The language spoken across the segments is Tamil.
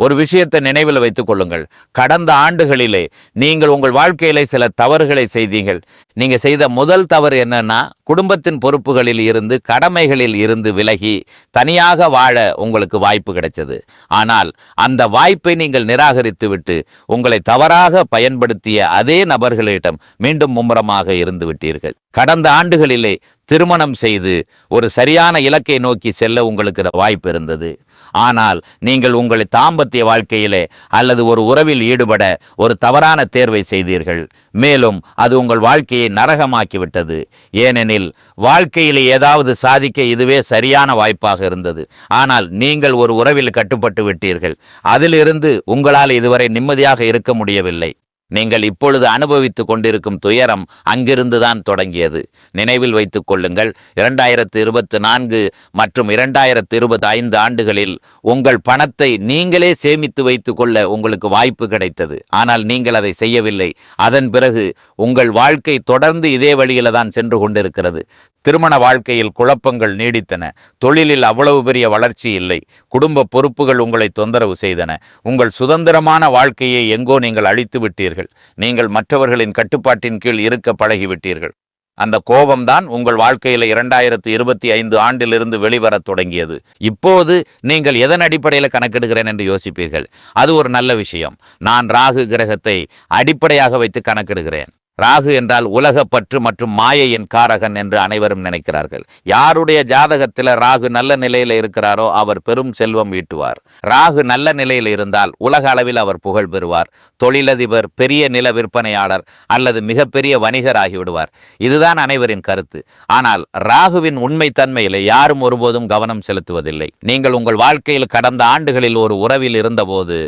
ஒரு விஷயத்தை நினைவில் வைத்துக் கொள்ளுங்கள். கடந்த ஆண்டுகளிலே நீங்கள் உங்கள் வாழ்க்கையிலே சில தவறுகளை செய்தீர்கள். நீங்க செய்த முதல் தவறு என்னன்னா குடும்பத்தின் பொறுப்புகளில் இருந்து கடமைகளில் இருந்து விலகி தனியாக வாழ உங்களுக்கு வாய்ப்பு கிடைச்சது. ஆனால் அந்த வாய்ப்பை நீங்கள் நிராகரித்து விட்டு உங்களை தவறாக பயன்படுத்திய அதே நபர்களிடம் மீண்டும் மும்முரமாக இருந்து விட்டீர்கள். கடந்த ஆண்டுகளிலே திருமணம் செய்து ஒரு சரியான இலக்கை நோக்கி செல்ல உங்களுக்கு வாய்ப்பு இருந்தது. ஆனால் நீங்கள் உங்களை தாம்பத்திய வாழ்க்கையிலே அல்லது ஒரு உறவில் ஈடுபட ஒரு தவறான தேர்வை செய்தீர்கள். மேலும் அது உங்கள் வாழ்க்கையை நரகமாக்கிவிட்டது. ஏனெனில் வாழ்க்கையில் ஏதாவது சாதிக்க இதுவே சரியான வாய்ப்பாக இருந்தது. ஆனால் நீங்கள் ஒரு உறவில் கட்டுப்பட்டு விட்டீர்கள். அதிலிருந்து உங்களால் இதுவரை நிம்மதியாக இருக்க முடியவில்லை. நீங்கள் இப்பொழுது அனுபவித்துக் கொண்டிருக்கும் துயரம் அங்கிருந்துதான் தொடங்கியது. நினைவில் வைத்துக் கொள்ளுங்கள் இரண்டாயிரத்து இருபத்தி நான்கு மற்றும் இரண்டாயிரத்து இருபத்தி ஐந்து ஆண்டுகளில் உங்கள் பணத்தை நீங்களே சேமித்து வைத்துக் கொள்ள உங்களுக்கு வாய்ப்பு கிடைத்தது. ஆனால் நீங்கள் அதை செய்யவில்லை. அதன் பிறகு உங்கள் வாழ்க்கை தொடர்ந்து இதே வழியில தான் சென்று கொண்டிருக்கிறது. திருமண வாழ்க்கையில் குழப்பங்கள் நீடித்தன. தொழிலில் அவ்வளவு பெரிய வளர்ச்சி இல்லை. குடும்ப பொறுப்புகள் உங்களை தொந்தரவு செய்தன. உங்கள் சுதந்திரமான வாழ்க்கையை எங்கோ நீங்கள் அழித்து விட்டீர்கள். நீங்கள் மற்றவர்களின் கட்டுப்பாட்டின் கீழ் இருக்க பழகிவிட்டீர்கள். அந்த கோபம்தான் உங்கள் வாழ்க்கையில இரண்டாயிரத்து இருபத்தி ஐந்து ஆண்டிலிருந்து வெளிவரத் தொடங்கியது. இப்போது நீங்கள் எதன் அடிப்படையில் கணக்கெடுக்கிறேன் என்று யோசிப்பீர்கள்? அது ஒரு நல்ல விஷயம். நான் ராகு கிரகத்தை அடிப்படையாக வைத்து கணக்கெடுகிறேன். ராகு என்றால் உலகப்பற்று மற்றும் மாயையின் காரகன் என்று அனைவரும் நினைக்கிறார்கள். யாருடைய ஜாதகத்தில் ராகு நல்ல நிலையில் இருக்கிறாரோ அவர் பெரும் செல்வம் ஈட்டுவார். ராகு நல்ல நிலையில் இருந்தால் உலக அளவில் அவர் புகழ் பெறுவார். தொழிலதிபர் பெரிய நில விற்பனையாளர் அல்லது மிகப்பெரிய வணிகர் ஆகிவிடுவார். இதுதான் அனைவரின் கருத்து. ஆனால் ராகுவின் உண்மை தன்மையில் யாரும் ஒருபோதும் கவனம் செலுத்துவதில்லை. நீங்கள் உங்கள் வாழ்க்கையில் கடந்த ஆண்டுகளில் ஒரு உறவில் இருந்தபோது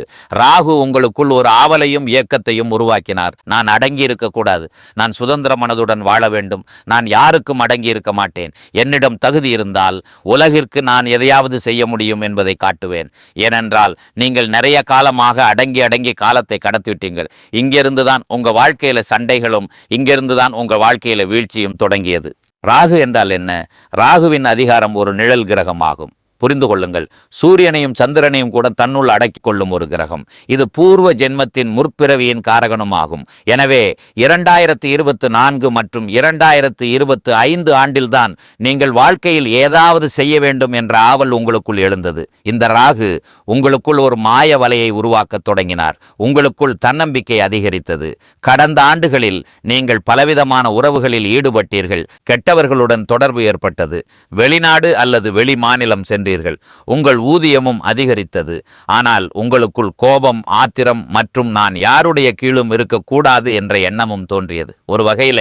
ராகு உங்களுக்குள் ஒரு ஆவலையும் இயக்கத்தையும் உருவாக்கினார். நான் அடங்கி இருக்கக்கூடாது. நான் சுதந்திர மனதுடன் வாழ வேண்டும். நான் யாருக்கும் அடங்கி இருக்க மாட்டேன். என்னிடம் தகுதி இருந்தால் உலகிற்கு நான் எதையாவது செய்ய முடியும் என்பதை காட்டுவேன். ஏனென்றால் நீங்கள் நிறைய காலமாக அடங்கி அடங்கி காலத்தை கடத்திவிட்டீங்கள் இங்கிருந்து தான் உங்க வாழ்க்கையில சண்டைகளும் இங்கிருந்து தான் உங்க வாழ்க்கையில வீழ்ச்சியும் தொடங்கியது. ராகு என்றால் என்ன? ராகுவின் அதிகாரம் ஒரு நிழல் கிரகமாகும். புரிந்து கொள்ளுங்கள். சூரியனையும் சந்திரனையும் கூட தன்னுள் அடக்கிக் கொள்ளும் ஒரு கிரகம். இது பூர்வ ஜென்மத்தின் முற்பிறவியின் காரகனும் ஆகும் எனவே இரண்டாயிரத்தி இருபத்தி நான்கு மற்றும் இரண்டாயிரத்தி இருபத்தி ஐந்து ஆண்டில்தான் நீங்கள் வாழ்க்கையில் ஏதாவது செய்ய வேண்டும் என்ற ஆவல் உங்களுக்குள் எழுந்தது. இந்த ராகு உங்களுக்குள் ஒரு மாய வலையை உருவாக்கத் தொடங்கினார். உங்களுக்குள் தன்னம்பிக்கை அதிகரித்தது. கடந்த ஆண்டுகளில் நீங்கள் பலவிதமான உறவுகளில் ஈடுபட்டீர்கள். கெட்டவர்களுடன் தொடர்பு ஏற்பட்டது. வெளிநாடு அல்லது வெளி மாநிலம் சென்று சென்றீர்கள் உங்கள் ஊதியமும் அதிகரித்தது. ஆனால் உங்களுக்குள் கோபம் ஆத்திரம் மற்றும் நான் யாருடைய கீழும் இருக்கக்கூடாது என்ற எண்ணமும் தோன்றியது. ஒரு வகையில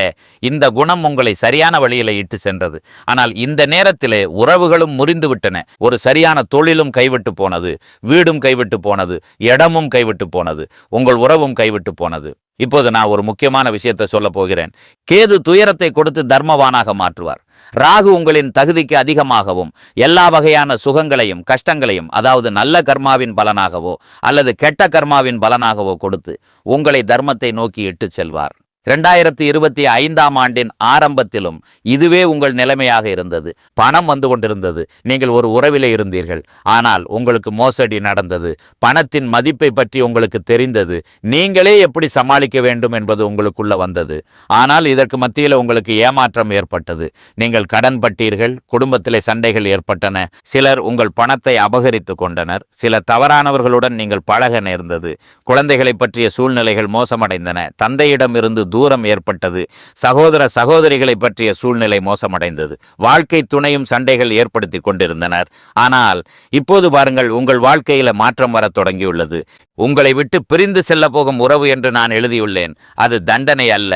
இந்த குணம் உங்களை சரியான வழியில இட்டு சென்றது. ஆனால் இந்த நேரத்திலே உறவுகளும் முறிந்துவிட்டன ஒரு சரியான தொழிலும் கைவிட்டு போனது வீடும் கைவிட்டு போனது இடமும் கைவிட்டு போனது உங்கள் உறவும் கைவிட்டு போனது. இப்போது நான் ஒரு முக்கியமான விஷயத்தை சொல்ல போகிறேன். கேது துயரத்தை கொடுத்து தர்மவானாக மாற்றுவார். ராகு உங்களின் தகுதிக்கு அதிகமாகவும் எல்லா வகையான சுகங்களையும் கஷ்டங்களையும் அதாவது நல்ல கர்மாவின் பலனாகவோ அல்லது கெட்ட கர்மாவின் பலனாகவோ கொடுத்து உங்களை தர்மத்தை நோக்கி இட்டுச் செல்வார். இரண்டாயிரத்தி இருபத்தி ஐந்தாம் ஆண்டின் ஆரம்பத்திலும் இதுவே உங்கள் நிலைமையாக இருந்தது. பணம் வந்து கொண்டிருந்தது. நீங்கள் ஒரு உறவிலே இருந்தீர்கள். ஆனால் உங்களுக்கு மோசடி நடந்தது. பணத்தின் மதிப்பை பற்றி உங்களுக்கு தெரிந்தது. நீங்களே எப்படி சமாளிக்க வேண்டும் என்பது உங்களுக்குள்ள வந்தது. ஆனால் இதற்கு மத்தியில் உங்களுக்கு ஏமாற்றம் ஏற்பட்டது. நீங்கள் கடன் பட்டீர்கள். குடும்பத்திலே சண்டைகள் ஏற்பட்டன. சிலர் உங்கள் பணத்தை அபகரித்து கொண்டனர். சில தவறானவர்களுடன் நீங்கள் பழக நேர்ந்தது. குழந்தைகளை பற்றிய சூழ்நிலைகள் மோசமடைந்தன. தந்தையிடமிருந்து தூரம் ஏற்பட்டது. சகோதர சகோதரிகளை பற்றிய சூழ்நிலை மோசமடைந்தது. வாழ்க்கை துணையும் சண்டைகள் ஏற்படுத்தி கொண்டிருந்தனர். ஆனால் இப்போது பாருங்கள் உங்கள் வாழ்க்கையில மாற்றம் வரத் தொடங்கியுள்ளது. உங்களை விட்டு பிரிந்து செல்ல போகும் உறவு என்று நான் எழுதியுள்ளேன். அது தண்டனை அல்ல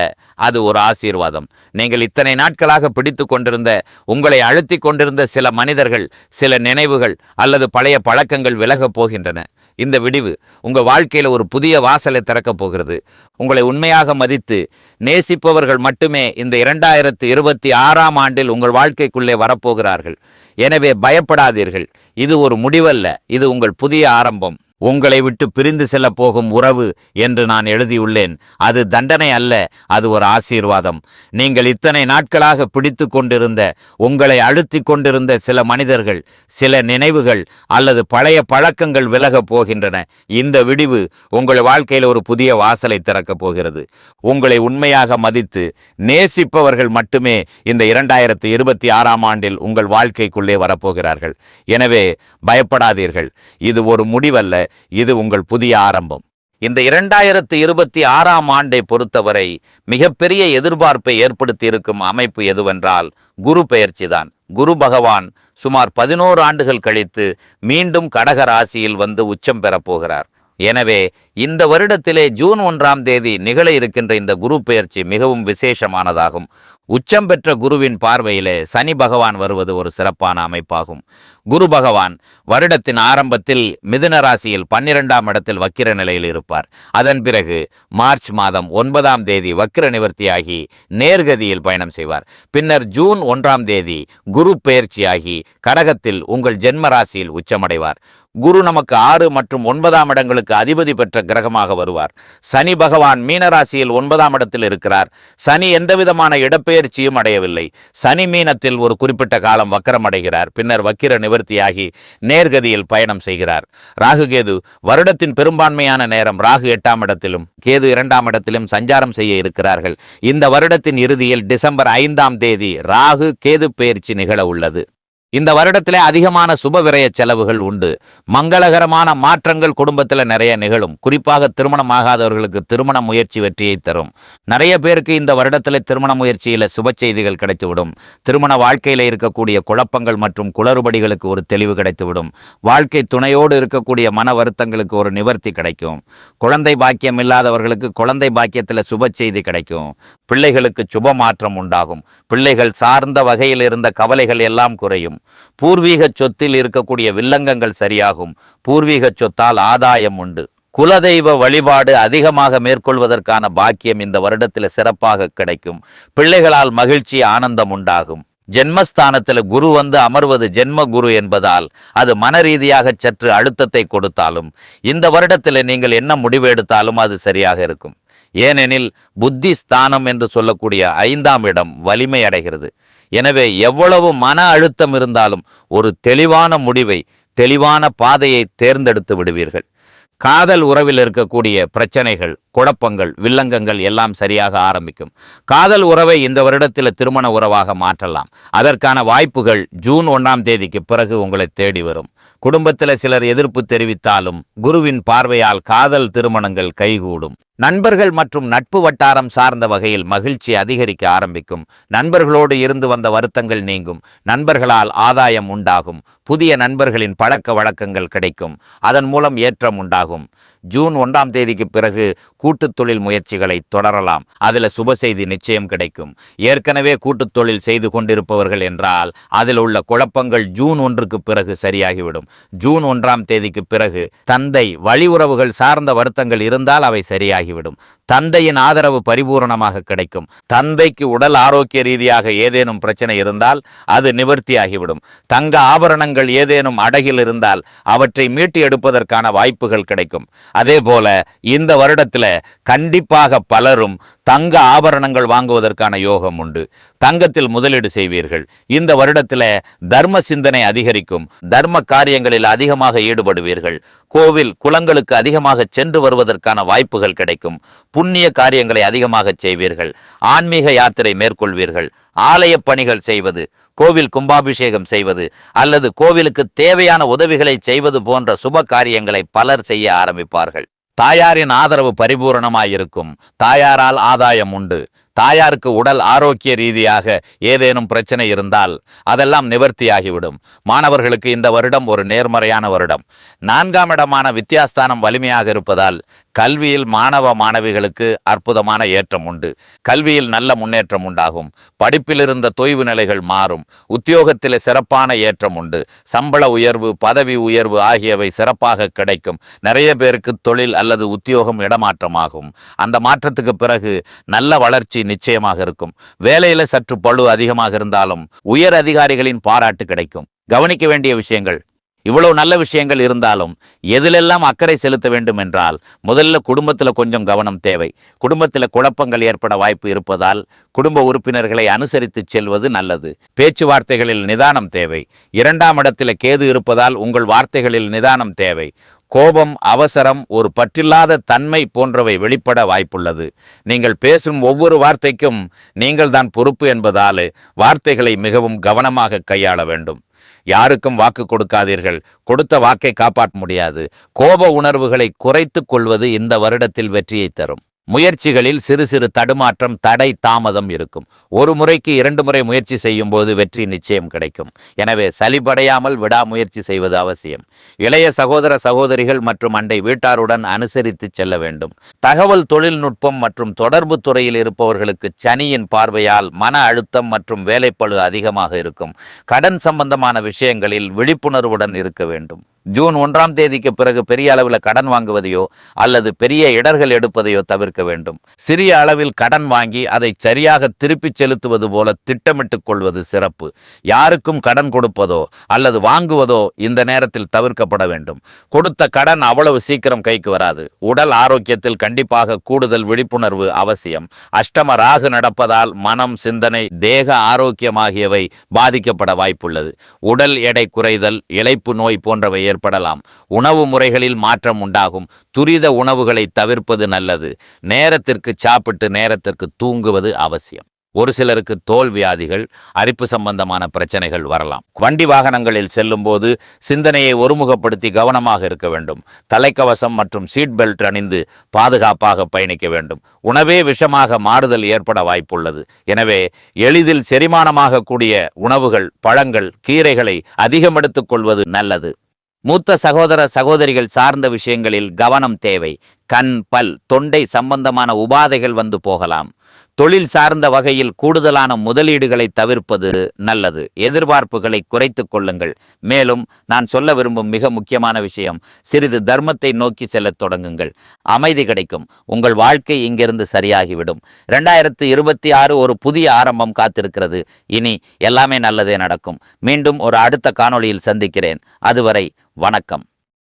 அது ஒரு ஆசீர்வாதம். நீங்கள் இத்தனை நாட்களாக பிடித்து கொண்டிருந்த உங்களை அழுத்தி கொண்டிருந்த சில மனிதர்கள் சில நினைவுகள் அல்லது பழைய பழக்கங்கள் விலகப் போகின்றன. இந்த விடிவு உங்கள் வாழ்க்கையில் ஒரு புதிய வாசலை திறக்கப் போகிறது. உங்களை உண்மையாக மதித்து நேசிப்பவர்கள் மட்டுமே இந்த இரண்டாயிரத்து இருபத்தி ஆறாம் ஆண்டில் உங்கள் வாழ்க்கைக்குள்ளே வரப்போகிறார்கள். எனவே பயப்படாதீர்கள். இது ஒரு முடிவல்ல. இது உங்கள் புதிய ஆரம்பம். உங்களை விட்டு பிரிந்து செல்ல போகும் உறவு என்று நான் எழுதியுள்ளேன். அது தண்டனை அல்ல அது ஒரு ஆசீர்வாதம். நீங்கள் இத்தனை நாட்களாக பிடித்து கொண்டிருந்த உங்களை அழுத்திக் கொண்டிருந்த சில மனிதர்கள் சில நினைவுகள் அல்லது பழைய பழக்கங்கள் விலகப் போகின்றன. இந்த விடிவு உங்கள் வாழ்க்கையில் ஒரு புதிய வாசலை திறக்கப் போகிறது. உங்களை உண்மையாக மதித்து நேசிப்பவர்கள் மட்டுமே இந்த இரண்டாயிரத்து இருபத்தி ஆறாம் ஆண்டில் உங்கள் வாழ்க்கைக்குள்ளே வரப்போகிறார்கள். எனவே பயப்படாதீர்கள். இது ஒரு முடிவல்ல இது உங்கள் புதிய ஆரம்பம். இந்த இரண்டாயிரத்து இருபத்தி ஆறாம் ஆண்டை பொறுத்தவரை மிகப்பெரிய எதிர்பார்ப்பை ஏற்படுத்தி இருக்கும் அமைப்பு எதுவென்றால் குரு பெயர்ச்சிதான். குரு பகவான் சுமார் பதினோரு ஆண்டுகள் கழித்து மீண்டும் கடக ராசியில் வந்து உச்சம் பெறப்போகிறார் எனவே இந்த வருடத்திலே ஜூன் ஒன்றாம் தேதி நிகழ இருக்கின்ற இந்த குரு பெயர்ச்சி மிகவும் விசேஷமானதாகும். உச்சம் பெற்ற குருவின் பார்வையிலே சனி பகவான் வருவது ஒரு சிறப்பான அமைப்பாகும். குரு பகவான் வருடத்தின் ஆரம்பத்தில் மிதுன ராசியில் பன்னிரெண்டாம் இடத்தில் வக்கிர நிலையில் இருப்பார். அதன் பிறகு மார்ச் மாதம் ஒன்பதாம் தேதி வக்கிர நிவர்த்தியாகி நேர்கதியில் பயணம் செய்வார். பின்னர் ஜூன் ஒன்றாம் தேதி குரு பெயர்ச்சியாகி கடகத்தில் உங்கள் ஜென்ம ராசியில் உச்சமடைவார். குரு நமக்கு ஆறு மற்றும் ஒன்பதாம் இடங்களுக்கு அதிபதி பெற்ற கிரகமாக வருவார். சனி பகவான் மீனராசியில் ஒன்பதாம் இடத்தில் இருக்கிறார். சனி எந்தவிதமான இடப்பெயர்ச்சியும் அடையவில்லை சனி மீனத்தில் ஒரு குறிப்பிட்ட காலம் வக்கரம் அடைகிறார். பின்னர் வக்கிர நிவர்த்தியாகி நேர்கதியில் பயணம் செய்கிறார். ராகு கேது வருடத்தின் பெரும்பான்மையான நேரம் ராகு எட்டாம் இடத்திலும் கேது இரண்டாம் இடத்திலும் சஞ்சாரம் செய்ய இருக்கிறார்கள். இந்த வருடத்தின் இறுதியில் டிசம்பர் ஐந்தாம் தேதி ராகு கேது பெயர்ச்சி நிகழ உள்ளது. இந்த வருடத்திலே அதிகமான சுப விரய செலவுகள் உண்டு. மங்களகரமான மாற்றங்கள் குடும்பத்தில் நிறைய நிகழும். குறிப்பாக திருமணம் ஆகாதவர்களுக்கு திருமண முயற்சி வெற்றியை தரும். நிறைய பேருக்கு இந்த வருடத்தில் திருமண முயற்சியில் சுப செய்திகள் கிடைத்துவிடும். திருமண வாழ்க்கையில் இருக்கக்கூடிய குழப்பங்கள் மற்றும் குளறுபடிகளுக்கு ஒரு தெளிவு கிடைத்துவிடும். வாழ்க்கை துணையோடு இருக்கக்கூடிய மன வருத்தங்களுக்கு ஒரு நிவர்த்தி கிடைக்கும். குழந்தை பாக்கியம் இல்லாதவர்களுக்கு குழந்தை பாக்கியத்தில் சுப செய்தி கிடைக்கும். பிள்ளைகளுக்கு சுப மாற்றம் உண்டாகும். பிள்ளைகள் சார்ந்த வகையில் இருந்த கவலைகள் எல்லாம் குறையும். பூர்வீக சொத்தில் இருக்கக்கூடிய வில்லங்கங்கள் சரியாகும். பூர்வீக சொத்தால் ஆதாயம் உண்டு. குலதெய்வ வழிபாடு அதிகமாக மேற்கொள்வதற்கான பாக்கியம் இந்த வருடத்தில் சிறப்பாக கிடைக்கும். பிள்ளைகளால் மகிழ்ச்சி ஆனந்தம் உண்டாகும். ஜென்மஸ்தானத்தில் குரு வந்து அமர்வது ஜென்ம குரு என்பதால் அது மன ரீதியாக சற்று அழுத்தத்தை கொடுத்தாலும் இந்த வருடத்தில் நீங்கள் என்ன முடிவு எடுத்தாலும் அது சரியாக இருக்கும். ஏனெனில் புத்தி ஸ்தானம் என்று சொல்லக்கூடிய ஐந்தாம் இடம் வலிமை அடைகிறது. எனவே எவ்வளவு மன அழுத்தம் இருந்தாலும் ஒரு தெளிவான முடிவை தெளிவான பாதையை தேர்ந்தெடுத்து விடுவீர்கள். காதல் உறவில் இருக்கக்கூடிய பிரச்சனைகள் குழப்பங்கள் வில்லங்கங்கள் எல்லாம் சரியாக ஆரம்பிக்கும். காதல் உறவை இந்த வருடத்தில் திருமண உறவாக மாற்றலாம். அதற்கான வாய்ப்புகள் ஜூன் ஒன்றாம் தேதிக்கு பிறகு உங்களை தேடி வரும். குடும்பத்தில் சிலர் எதிர்ப்பு தெரிவித்தாலும் குருவின் பார்வையால் காதல் திருமணங்கள் கைகூடும். நண்பர்கள் மற்றும் நட்பு வட்டாரம் சார்ந்த வகையில் மகிழ்ச்சி அதிகரிக்க ஆரம்பிக்கும். நண்பர்களோடு இருந்து வந்த வருத்தங்கள் நீங்கும். நண்பர்களால் ஆதாயம் உண்டாகும். புதிய நண்பர்களின் பழக்க வழக்கங்கள் கிடைக்கும். அதன் மூலம் ஏற்றம் உண்டாகும். ஜூன் ஒன்றாம் தேதிக்கு பிறகு கூட்டுத் தொழில் முயற்சிகளை தொடரலாம். அதில் சுப செய்தி நிச்சயம் கிடைக்கும். ஏற்கனவே கூட்டுத் தொழில் செய்து கொண்டிருப்பவர்கள் என்றால் அதில் உள்ள குழப்பங்கள் ஜூன் ஒன்றுக்கு பிறகு சரியாகிவிடும். ஜூன் ஒன்றாம் தேதிக்கு பிறகு தந்தை வழி உறவுகள் சார்ந்த வருத்தங்கள் இருந்தால் அவை சரியாகிவிடும். தந்தையின் ஆதரவு பரிபூரணமாக கிடைக்கும். தந்தைக்கு உடல் ஆரோக்கிய ரீதியாக ஏதேனும் பிரச்சனை இருந்தால் அது நிவர்த்தியாகிவிடும். தங்க ஆபரணங்கள் ஏதேனும் அடகில் இருந்தால் அவற்றை மீட்டு எடுப்பதற்கான வாய்ப்புகள் கிடைக்கும். அதே போல இந்த வருடத்தில் கண்டிப்பாக பலரும் தங்க ஆபரணங்கள் வாங்குவதற்கான யோகம் உண்டு. தங்கத்தில் முதலீடு செய்வீர்கள். இந்த வருடத்தில் தர்ம சிந்தனை அதிகரிக்கும். தர்ம காரிய காரியங்களில் அதிகமாக ஈடுபடுவீர்கள். கோவில் குளங்களுக்கு அதிகமாக சென்று வருவதற்கான வாய்ப்புகள் கிடைக்கும். புண்ணிய காரியங்களை அதிகமாக செய்வீர்கள். ஆன்மீக யாத்திரை மேற்கொள்வீர்கள். ஆலய பணிகள் செய்வது கோவில் கும்பாபிஷேகம் செய்வது அல்லது கோவிலுக்கு தேவையான உதவிகளை செய்வது போன்ற சுப காரியங்களை பலர் செய்ய ஆரம்பிப்பார்கள். தாயாரின் ஆதரவு பரிபூரணமாயிருக்கும். தாயாரால் ஆதாயம் உண்டு. தாயாருக்கு உடல் ஆரோக்கிய ரீதியாக ஏதேனும் பிரச்சனை இருந்தால் அதெல்லாம் நிவர்த்தியாகிவிடும். மாணவர்களுக்கு இந்த வருடம் ஒரு நேர்மறையான வருடம். நான்காம் இடமான வித்தியாஸ்தானம் வலிமையாக இருப்பதால் கல்வியில் மாணவ மாணவிகளுக்கு அற்புதமான ஏற்றம் உண்டு. கல்வியில் நல்ல முன்னேற்றம் உண்டாகும். படிப்பில் இருந்த தொய்வு நிலைகள் மாறும். உத்தியோகத்தில் சிறப்பான ஏற்றம் உண்டு. சம்பள உயர்வு பதவி உயர்வு ஆகியவை சிறப்பாக கிடைக்கும். நிறைய பேருக்கு தொழில் அல்லது உத்தியோகம் இடமாற்றமாகும். அந்த மாற்றத்துக்கு பிறகு நல்ல வளர்ச்சி நிச்சயமாக இருக்கும். வேலையில சற்று பளு அதிகமாக இருந்தாலும் உயர் அதிகாரிகளின் பாராட்டு கிடைக்கும். கவனிக்க வேண்டிய விஷயங்கள். இவ்வளவு நல்ல விஷயங்கள் இருந்தாலும் எதிலெல்லாம் அக்கறை செலுத்த வேண்டும் என்றால் முதல்ல குடும்பத்தில் கொஞ்சம் கவனம் தேவை. குடும்பத்தில் குழப்பங்கள் ஏற்பட வாய்ப்பு இருப்பதால் குடும்ப உறுப்பினர்களை அனுசரித்து செல்வது நல்லது. பேச்சுவார்த்தைகளில் நிதானம் தேவை. இரண்டாம் இடத்தில் கேது இருப்பதால் உங்கள் வார்த்தைகளில் நிதானம் தேவை. கோபம் அவசரம் ஒரு பற்றில்லாத தன்மை போன்றவை வெளிப்பட வாய்ப்புள்ளது. நீங்கள் பேசும் ஒவ்வொரு வார்த்தைக்கும் நீங்கள் தான் பொறுப்பு என்பதால் வார்த்தைகளை மிகவும் கவனமாக கையாள வேண்டும். யாருக்கும் வாக்கு கொடுக்காதீர்கள். கொடுத்த வாக்கை காப்பாற்ற முடியாது. கோப உணர்வுகளை குறைத்துக் கொள்வது இந்த வருடத்தில் வெற்றியை தரும். முயற்சிகளில் சிறு சிறு தடுமாற்றம் தடை தாமதம் இருக்கும். ஒரு முறைக்கு இரண்டு முறை முயற்சி செய்யும் போது வெற்றி நிச்சயம் கிடைக்கும். எனவே சலிப்படையாமல் விடாமுயற்சி செய்வது அவசியம். இளைய சகோதர சகோதரிகள் மற்றும் அண்டை வீட்டாருடன் அனுசரித்து செல்ல வேண்டும். தகவல் தொழில்நுட்பம் மற்றும் தொடர்பு துறையில் இருப்பவர்களுக்கு சனியின் பார்வையால் மன அழுத்தம் மற்றும் வேலைப்பழு அதிகமாக இருக்கும். கடன் சம்பந்தமான விஷயங்களில் விழிப்புணர்வுடன் இருக்க வேண்டும். ஜூன் ஒன்றாம் தேதிக்கு பிறகு பெரிய அளவில் கடன் வாங்குவதையோ அல்லது பெரிய இடர்கள் எடுப்பதையோ தவிர்க்க வேண்டும். சிறிய அளவில் கடன் வாங்கி அதை சரியாக திருப்பிச் செலுத்துவது போல திட்டமிட்டுக் கொள்வது சிறப்பு. யாருக்கும் கடன் கொடுப்பதோ அல்லது வாங்குவதோ இந்த நேரத்தில் தவிர்க்கப்பட வேண்டும். கொடுத்த கடன் அவ்வளவு சீக்கிரம் கைக்கு வராது. உடல் ஆரோக்கியத்தில் கண்டிப்பாக கூடுதல் விழிப்புணர்வு அவசியம். அஷ்டம ராகு நடப்பதால் மனம் சிந்தனை தேக ஆரோக்கியம் ஆகியவை பாதிக்கப்பட வாய்ப்புள்ளது. உடல் எடை குறைதல் இழைப்பு நோய் போன்றவை ஏற்படலாம். உணவு முறைகளில் மாற்றம் உண்டாகும். துரித உணவுகளை தவிர்ப்பது நல்லது. நேரத்திற்கு சாப்பிட்டு நேரத்திற்கு தூங்குவது அவசியம். ஒரு சிலருக்கு தோல் வியாதிகள் அரிப்பு சம்பந்தமான பிரச்சனைகள் வரலாம். வண்டி வாகனங்களில் செல்லும்போது சிந்தனையை ஒருமுகப்படுத்தி கவனமாக இருக்க வேண்டும். தலைக்கவசம் மற்றும் சீட் பெல்ட் அணிந்து பாதுகாப்பாக பயணிக்க வேண்டும். உணவே விஷமாக மாறுதல் ஏற்பட வாய்ப்புள்ளது. எனவே எளிதில் செரிமானமாக கூடிய உணவுகள் பழங்கள் கீரைகளை அதிகம் எடுத்துக்கொள்வது நல்லது. மூத்த சகோதர சகோதரிகள் சார்ந்த விஷயங்களில் கவனம் தேவை. கண் பல் தொண்டை சம்பந்தமான உபாதைகள் வந்து போகலாம். தொழில் சார்ந்த வகையில் கூடுதலான முதலீடுகளை தவிர்ப்பது நல்லது. எதிர்பார்ப்புகளை குறைத்துக் கொள்ளுங்கள். மேலும் நான் சொல்ல விரும்பும் மிக முக்கியமான விஷயம் சிறிது தர்மத்தை நோக்கி செல்லத் தொடங்குங்கள். அமைதி கிடைக்கும். உங்கள் வாழ்க்கை இங்கிருந்து சரியாகிவிடும். ரெண்டாயிரத்து இருபத்தி ஆறு ஒரு புதிய ஆரம்பம் காத்திருக்கிறது. இனி எல்லாமே நல்லதே நடக்கும். மீண்டும் ஒரு அடுத்த காணொளியில் சந்திக்கிறேன். அதுவரை வணக்கம்.